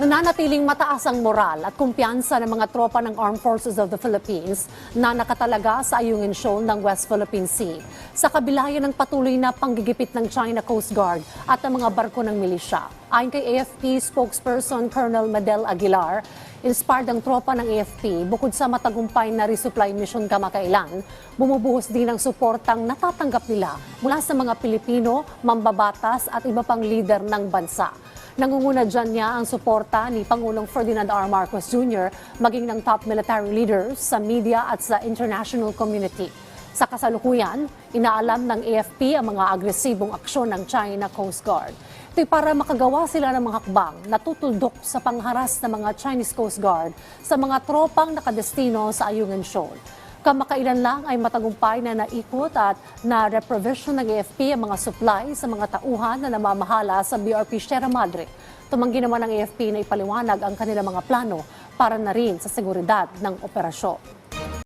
Nananatiling mataas ang moral at kumpiyansa ng mga tropa ng Armed Forces of the Philippines na nakatalaga sa Ayungin Shoal ng West Philippine Sea. Sa kabila yan ng patuloy na panggigipit ng China Coast Guard at ng mga barko ng milisya. Ayon kay AFP spokesperson Colonel Medel Aguilar, inspired ang tropa ng AFP bukod sa matagumpay na resupply mission kamakailan, bumubuhos din ng suportang natatanggap nila mula sa mga Pilipino, mambabatas at iba pang leader ng bansa. Nangunguna dyan niya ang suporta ni Pangulong Ferdinand R. Marcos Jr. maging ng top military leaders sa media at sa international community. Sa kasalukuyan, inaalam ng AFP ang mga agresibong aksyon ng China Coast Guard. Ito'y para makagawa sila ng mga hakbang na tutuldok sa pangharas ng mga Chinese Coast Guard sa mga tropang nakadestino sa Ayungin Shoal. Kamakailan lang ay matagumpay na naikot at na-reprovision ng AFP ang mga supply sa mga tauhan na namamahala sa BRP Sierra Madre. Tumanggi naman ng AFP na ipaliwanag ang kanilang mga plano para na rin sa seguridad ng operasyon.